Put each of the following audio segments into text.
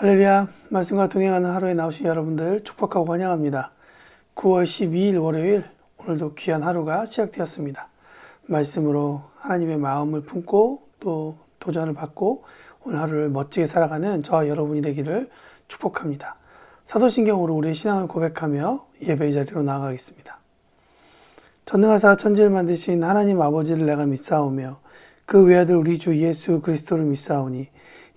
할렐루야 말씀과 동행하는 하루에 나오신 여러분들 축복하고 환영합니다. 9월 12일 월요일 오늘도 귀한 하루가 시작되었습니다. 말씀으로 하나님의 마음을 품고 또 도전을 받고 오늘 하루를 멋지게 살아가는 저와 여러분이 되기를 축복합니다. 사도신경으로 우리의 신앙을 고백하며 예배의 자리로 나아가겠습니다. 전능하사 천지를 만드신 하나님 아버지를 내가 믿사오며 그 외아들 우리 주 예수 그리스도를 믿사오니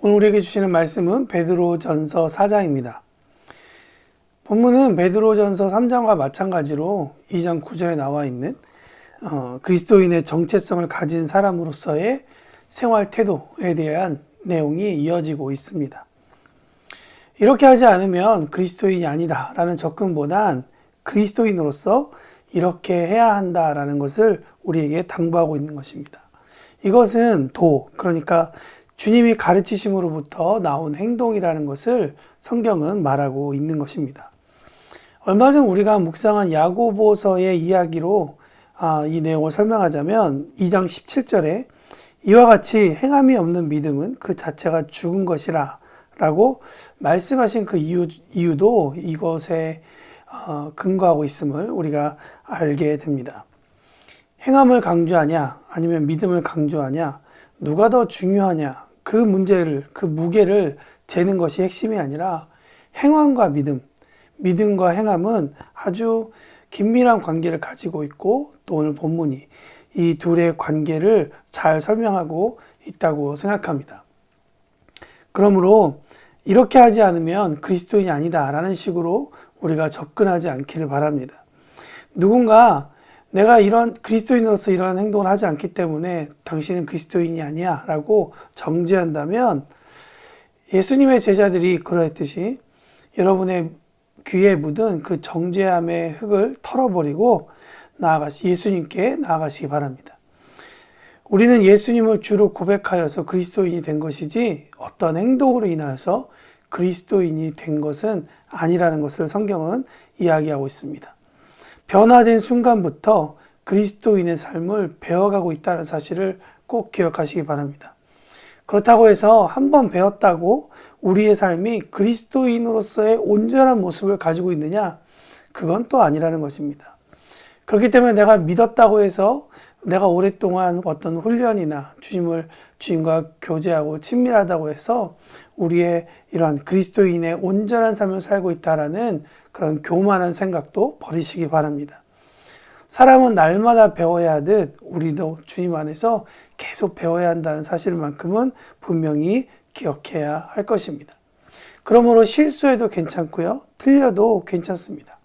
오늘 우리에게 주시는 말씀은 베드로전서 4장입니다. 본문은 베드로전서 3장과 마찬가지로 2장 9절에 나와 있는 어, 그리스도인의 정체성을 가진 사람으로서의 생활 태도에 대한 내용이 이어지고 있습니다. 이렇게 하지 않으면 그리스도인이 아니다라는 접근보단 그리스도인으로서 이렇게 해야 한다라는 것을 우리에게 당부하고 있는 것입니다. 이것은 도, 그러니까 주님이 가르치심으로부터 나온 행동이라는 것을 성경은 말하고 있는 것입니다. 얼마 전 우리가 묵상한 야고보서의 이야기로 아, 이 내용을 설명하자면 2장 17절에 이와 같이 행함이 없는 믿음은 그 자체가 죽은 것이라 라고 말씀하신 그 이유, 이유도 이것에 어, 근거하고 있음을 우리가 알게 됩니다. 행함을 강조하냐 아니면 믿음을 강조하냐 누가 더 중요하냐 그 문제를 그 무게를 재는 것이 핵심이 아니라 행함과 믿음 믿음과 행함은 아주 긴밀한 관계를 가지고 있고 또 오늘 본문이 이 둘의 관계를 잘 설명하고 있다고 생각합니다. 그러므로 이렇게 하지 않으면 그리스도인이 아니다라는 식으로 우리가 접근하지 않기를 바랍니다. 누군가 내가 이런 그리스도인으로서 이러한 행동을 하지 않기 때문에 당신은 그리스도인이 아니야 라고 정죄한다면 예수님의 제자들이 그러했듯이 여러분의 귀에 묻은 그 정죄함의 흙을 털어버리고 나아가시, 예수님께 나아가시기 바랍니다. 우리는 예수님을 주로 고백하여서 그리스도인이 된 것이지 어떤 행동으로 인하여서 그리스도인이 된 것은 아니라는 것을 성경은 이야기하고 있습니다. 변화된 순간부터 그리스도인의 삶을 배워가고 있다는 사실을 꼭 기억하시기 바랍니다. 그렇다고 해서 한 번 배웠다고 우리의 삶이 그리스도인으로서의 온전한 모습을 가지고 있느냐? 그건 또 아니라는 것입니다. 그렇기 때문에 내가 믿었다고 해서 내가 오랫동안 어떤 훈련이나 주님을 주님과 교제하고 친밀하다고 해서 우리의 이러한 그리스도인의 온전한 삶을 살고 있다라는 그런 교만한 생각도 버리시기 바랍니다. 사람은 날마다 배워야 하듯 우리도 주님 안에서 계속 배워야 한다는 사실만큼은 분명히 기억해야 할 것입니다. 그러므로 실수해도 괜찮고요. 틀려도 괜찮습니다.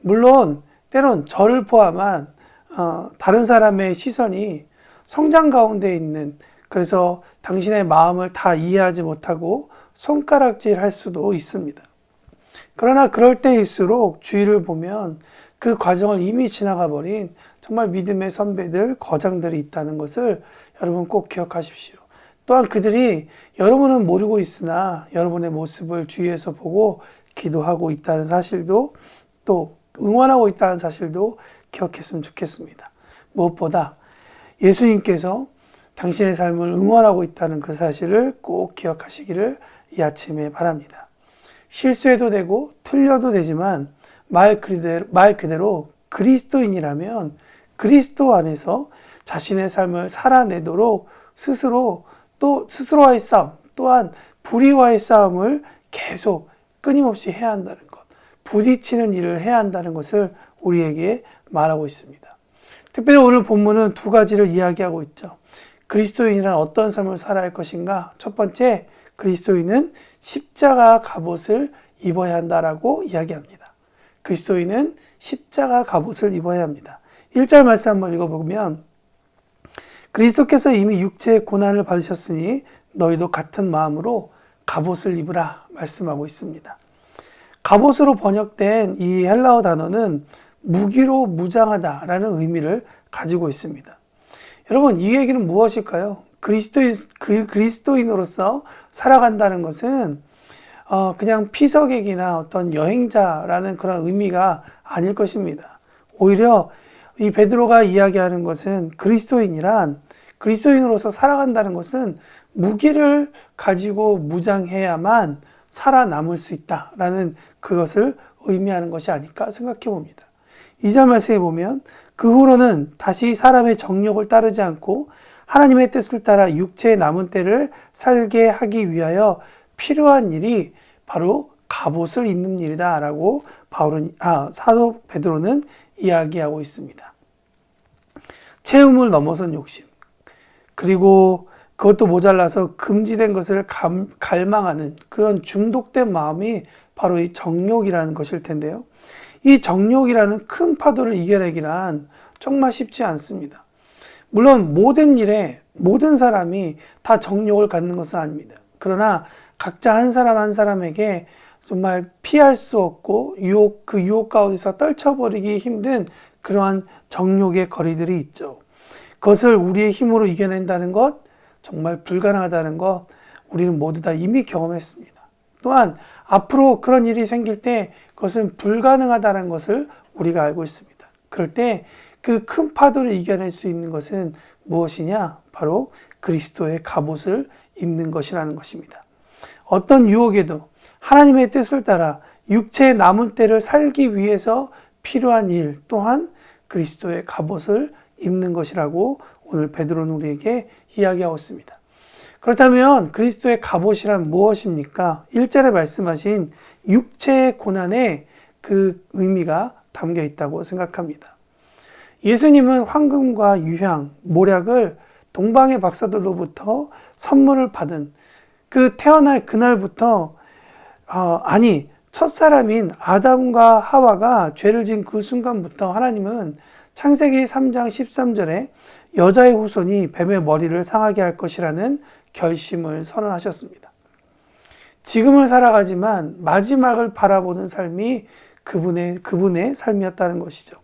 물론 때론 저를 포함한 어, 다른 사람의 시선이 성장 가운데 있는 그래서 당신의 마음을 다 이해하지 못하고 손가락질 할 수도 있습니다. 그러나 그럴 때일수록 주위를 보면 그 과정을 이미 지나가 버린 정말 믿음의 선배들, 거장들이 있다는 것을 여러분 꼭 기억하십시오. 또한 그들이 여러분은 모르고 있으나 여러분의 모습을 주위에서 보고 기도하고 있다는 사실도 또 응원하고 있다는 사실도 기억했으면 좋겠습니다. 무엇보다 예수님께서 당신의 삶을 응원하고 있다는 그 사실을 꼭 기억하시기를 이 아침에 바랍니다. 실수해도 되고 틀려도 되지만 말 그대로, 말 그대로 그리스도인이라면 그리스도 안에서 자신의 삶을 살아내도록 스스로 또 스스로와의 싸움 또한 불의와의 싸움을 계속 끊임없이 해야 한다는 것, 부딪히는 일을 해야 한다는 것을 우리에게 말하고 있습니다. 특별히 오늘 본문은 두 가지를 이야기하고 있죠. 그리스도인이란 어떤 삶을 살아야 할 것인가? 첫 번째, 그리스도인은 십자가 갑옷을 입어야 한다라고 이야기합니다. 그리스도인은 십자가 갑옷을 입어야 합니다. 1절 말씀 한번 읽어보면 그리스도께서 이미 육체의 고난을 받으셨으니 너희도 같은 마음으로 갑옷을 입으라 말씀하고 있습니다. 갑옷으로 번역된 이 헬라어 단어는 무기로 무장하다라는 의미를 가지고 있습니다. 여러분, 이 얘기는 무엇일까요? 그리스도인, 그, 그리스도인으로서 살아간다는 것은 어, 그냥 피서객이나 어떤 여행자라는 그런 의미가 아닐 것입니다. 오히려 이 베드로가 이야기하는 것은 그리스도인이란 그리스도인으로서 살아간다는 것은 무기를 가지고 무장해야만 살아남을 수 있다라는 그것을 의미하는 것이 아닐까 생각해 봅니다. 2절 말씀에 보면 그 후로는 다시 사람의 정욕을 따르지 않고 하나님의 뜻을 따라 육체의 남은 때를 살게 하기 위하여 필요한 일이 바로 갑옷을 입는 일이다라고 바울은 아 사도 베드로는 이야기하고 있습니다. 체험을 넘어선 욕심 그리고 그것도 모자라서 금지된 것을 감, 갈망하는 그런 중독된 마음이 바로 이 정욕이라는 것일 텐데요. 이 정욕이라는 큰 파도를 이겨내기란 정말 쉽지 않습니다. 물론 모든 일에 모든 사람이 다 정욕을 갖는 것은 아닙니다. 그러나 각자 한 사람 한 사람에게 정말 피할 수 없고 유혹 그 유혹 가운데서 떨쳐버리기 힘든 그러한 정욕의 거리들이 있죠. 그것을 우리의 힘으로 이겨낸다는 것 정말 불가능하다는 것 우리는 모두 다 이미 경험했습니다. 또한 앞으로 그런 일이 생길 때 그것은 불가능하다는 것을 우리가 알고 있습니다. 그럴 때 그 큰 파도를 이겨낼 수 있는 것은 무엇이냐? 바로 그리스도의 갑옷을 입는 것이라는 것입니다. 어떤 유혹에도 하나님의 뜻을 따라 육체의 남은 때를 살기 위해서 필요한 일 또한 그리스도의 갑옷을 입는 것이라고 오늘 베드로는 우리에게 이야기하고 있습니다. 그렇다면 그리스도의 갑옷이란 무엇입니까? 1절에 말씀하신 육체의 고난에 그 의미가 담겨 있다고 생각합니다. 예수님은 황금과 유향, 모략을 동방의 박사들로부터 선물을 받은 그 태어날 그날부터 어, 아니 첫 사람인 아담과 하와가 죄를 지은 그 순간부터 하나님은 창세기 3장 13절에 여자의 후손이 뱀의 머리를 상하게 할 것이라는 결심을 선언하셨습니다. 지금을 살아가지만 마지막을 바라보는 삶이 그분의, 그분의 삶이었다는 것이죠.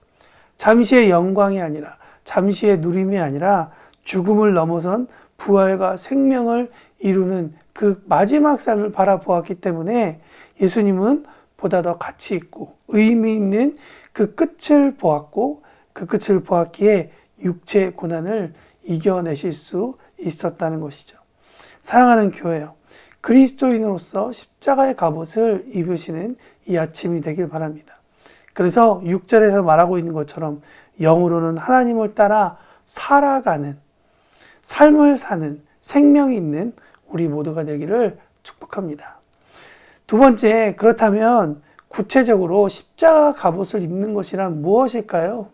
잠시의 영광이 아니라, 잠시의 누림이 아니라 죽음을 넘어선 부활과 생명을 이루는 그 마지막 삶을 바라보았기 때문에 예수님은 보다 더 가치 있고 의미 있는 그 끝을 보았고 그 끝을 보았기에 육체의 고난을 이겨내실 수 있었다는 것이죠. 사랑하는 교회요. 그리스도인으로서 십자가의 갑옷을 입으시는 이 아침이 되길 바랍니다. 그래서 6절에서 말하고 있는 것처럼 영으로는 하나님을 따라 살아가는 삶을 사는 생명이 있는 우리 모두가 되기를 축복합니다. 두 번째, 그렇다면 구체적으로 십자가 갑옷을 입는 것이란 무엇일까요?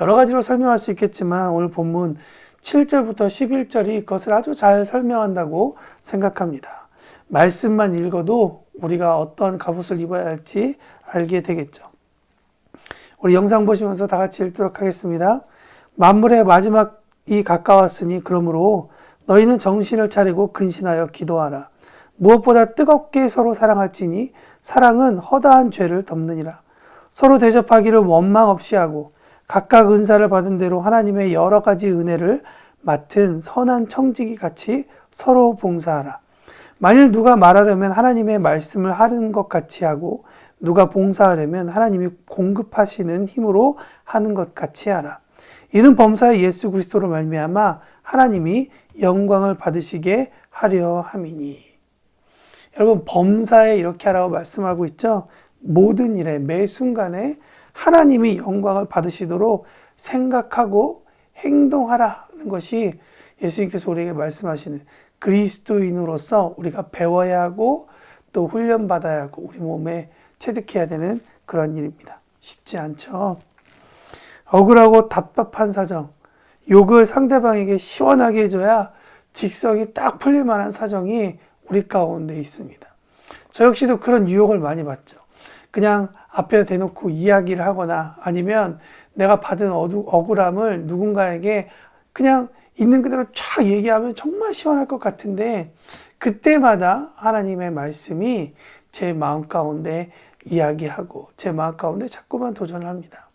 여러 가지로 설명할 수 있겠지만 오늘 본문 7절부터 11절이 그것을 아주 잘 설명한다고 생각합니다. 말씀만 읽어도 우리가 어떤 갑옷을 입어야 할지 알게 되겠죠. 우리 영상 보시면서 다 같이 읽도록 하겠습니다. 만물의 마지막이 가까웠으니 그러므로 너희는 정신을 차리고 근신하여 기도하라. 무엇보다 뜨겁게 서로 사랑할지니 사랑은 허다한 죄를 덮느니라. 서로 대접하기를 원망 없이 하고 각각 은사를 받은 대로 하나님의 여러 가지 은혜를 맡은 선한 청지기 같이 서로 봉사하라. 만일 누가 말하려면 하나님의 말씀을 하는 것 같이 하고 누가 봉사하려면 하나님이 공급하시는 힘으로 하는 것 같이 하라. 이는 범사의 예수 그리스도로 말미암아 하나님이 영광을 받으시게 하려 함이니. 여러분 범사에 이렇게 하라고 말씀하고 있죠. 모든 일에 매 순간에 하나님이 영광을 받으시도록 생각하고 행동하라는 것이 예수님께서 우리에게 말씀하시는 그리스도인으로서 우리가 배워야 하고 또 훈련받아야 하고 우리 몸에 체득해야 되는 그런 일입니다. 쉽지 않죠. 억울하고 답답한 사정, 욕을 상대방에게 시원하게 해줘야 직성이 딱 풀릴 만한 사정이 우리 가운데 있습니다. 저 역시도 그런 유혹을 많이 받죠. 그냥 앞에 대놓고 이야기를 하거나 아니면 내가 받은 어두, 억울함을 누군가에게 그냥 있는 그대로 쫙 얘기하면 정말 시원할 것 같은데 그때마다 하나님의 말씀이 제 마음 가운데 이야기하고 제 마음 가운데 자꾸만 도전을 합니다.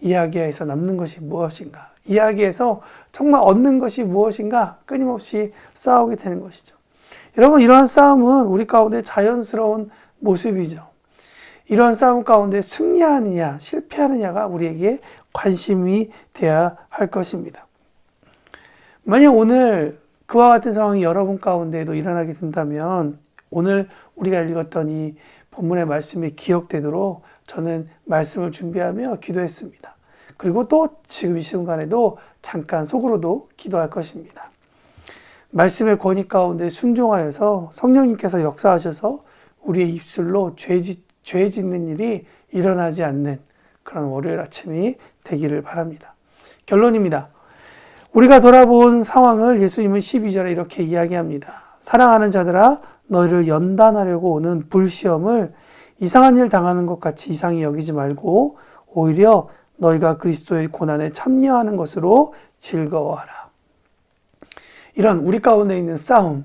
이야기에서 남는 것이 무엇인가? 이야기에서 정말 얻는 것이 무엇인가? 끊임없이 싸우게 되는 것이죠. 여러분, 이러한 싸움은 우리 가운데 자연스러운 모습이죠. 이러한 싸움 가운데 승리하느냐, 실패하느냐가 우리에게 관심이 되어야 할 것입니다. 만약 오늘 그와 같은 상황이 여러분 가운데도 일어나게 된다면 오늘 우리가 읽었던 이 본문의 말씀이 기억되도록 저는 말씀을 준비하며 기도했습니다. 그리고 또 지금 이 순간에도 잠깐 속으로도 기도할 것입니다. 말씀의 권위 가운데 순종하여서 성령님께서 역사하셔서 우리의 입술로 죄, 짓, 죄 짓는 일이 일어나지 않는 그런 월요일 아침이 되기를 바랍니다. 결론입니다. 우리가 돌아본 상황을 예수님은 12절에 이렇게 이야기합니다. 사랑하는 자들아 너희를 연단하려고 오는 불시험을 이상한 일 당하는 것 같이 이상히 여기지 말고 오히려 너희가 그리스도의 고난에 참여하는 것으로 즐거워하라. 이런 우리 가운데 있는 싸움,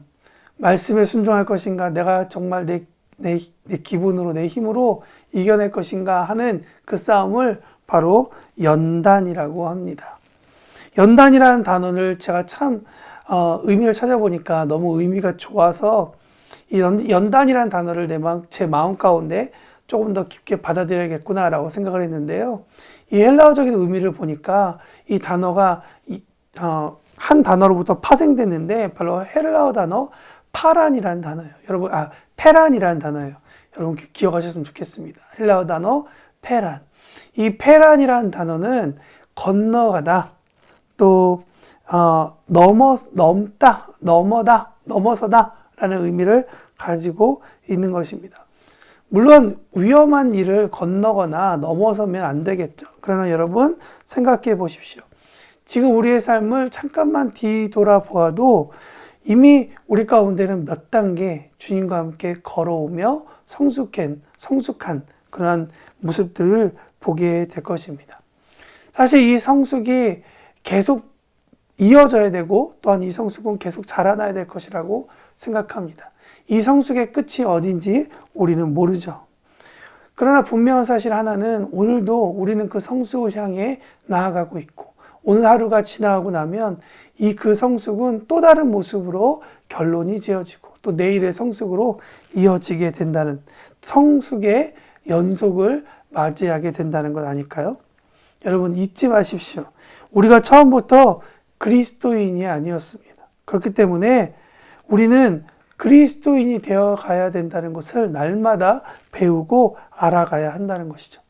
말씀에 순종할 것인가, 내가 정말 내, 내, 내 기분으로, 내 힘으로 이겨낼 것인가 하는 그 싸움을 바로 연단이라고 합니다. 연단이라는 단어를 제가 참 어, 의미를 찾아보니까 너무 의미가 좋아서 이 연, 연단이라는 단어를 내 마음, 제 마음 가운데 조금 더 깊게 받아들여야겠구나라고 생각을 했는데요. 이 헬라어적인 의미를 보니까 이 단어가 이, 어, 한 단어로부터 파생됐는데 바로 헬라어 단어 파란이라는 단어예요. 여러분, 아, 페란이라는 단어예요. 여러분 기, 기억하셨으면 좋겠습니다. 헬라어 단어 페란. 이 페란이라는 단어는 건너가다, 또 어, 넘어 넘다, 넘어다, 넘어서다라는 의미를 가지고 있는 것입니다. 물론 위험한 일을 건너거나 넘어서면 안 되겠죠. 그러나 여러분 생각해 보십시오. 지금 우리의 삶을 잠깐만 뒤돌아 보아도 이미 우리 가운데는 몇 단계 주님과 함께 걸어오며 성숙한, 성숙한 그러한 모습들을 보게 될 것입니다. 사실 이 성숙이 계속 이어져야 되고 또한 이 성숙은 계속 자라나야 될 것이라고 생각합니다. 이 성숙의 끝이 어딘지 우리는 모르죠. 그러나 분명한 사실 하나는 오늘도 우리는 그 성숙을 향해 나아가고 있고 오늘 하루가 지나가고 나면 이 그 성숙은 또 다른 모습으로 결론이 지어지고 또 내일의 성숙으로 이어지게 된다는 성숙의 연속을 맞이하게 된다는 것 아닐까요? 여러분 잊지 마십시오. 우리가 처음부터 그리스도인이 아니었습니다. 그렇기 때문에 우리는 그리스도인이 되어 가야 된다는 것을 날마다 배우고 알아가야 한다는 것이죠.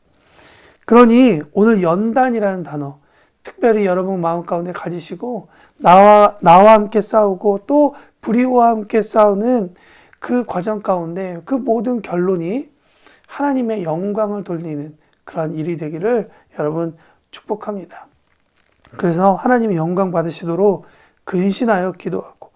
그러니 오늘 연단이라는 단어, 특별히 여러분 마음 가운데 가지시고 나와 나와 함께 싸우고 또 불의와 함께 싸우는 그 과정 가운데 그 모든 결론이 하나님의 영광을 돌리는 그러한 일이 되기를 여러분 축복합니다. 그래서 하나님의 영광 받으시도록 근신하여 기도하고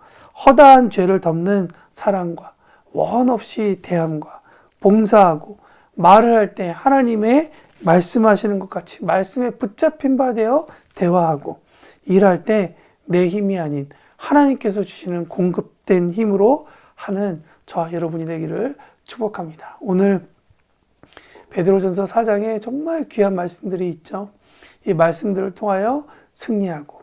허다한 죄를 덮는 사랑과 원 없이 대함과 봉사하고 말을 할 때 하나님의 말씀하시는 것 같이 말씀에 붙잡힌 바 되어 대화하고 일할 때 내 힘이 아닌 하나님께서 주시는 공급된 힘으로 하는 저와 여러분이 되기를 축복합니다. 오늘 베드로전서 4장에 정말 귀한 말씀들이 있죠. 이 말씀들을 통하여 승리하고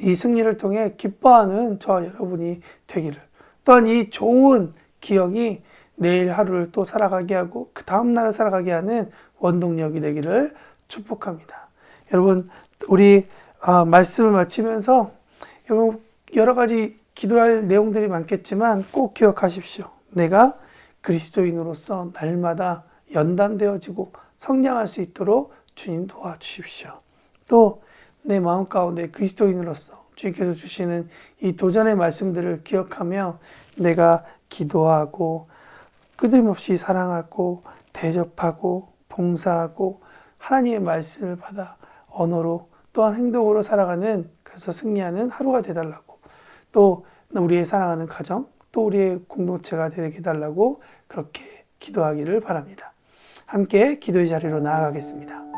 이 승리를 통해 기뻐하는 저와 여러분이 되기를 또한 이 좋은 기억이 내일 하루를 또 살아가게 하고 그 다음 날을 살아가게 하는 원동력이 되기를 축복합니다. 여러분 우리 아, 말씀을 마치면서 여러분 여러 가지 기도할 내용들이 많겠지만 꼭 기억하십시오. 내가 그리스도인으로서 날마다 연단되어지고 성장할 수 있도록 주님 도와주십시오. 또 내 마음 가운데 그리스도인으로서 주님께서 주시는 이 도전의 말씀들을 기억하며 내가 기도하고 끊임없이 사랑하고 대접하고 봉사하고 하나님의 말씀을 받아 언어로 또한 행동으로 살아가는 그래서 승리하는 하루가 되달라고 또 우리의 사랑하는 가정 또 우리의 공동체가 되게 해달라고 그렇게 기도하기를 바랍니다. 함께 기도의 자리로 나아가겠습니다.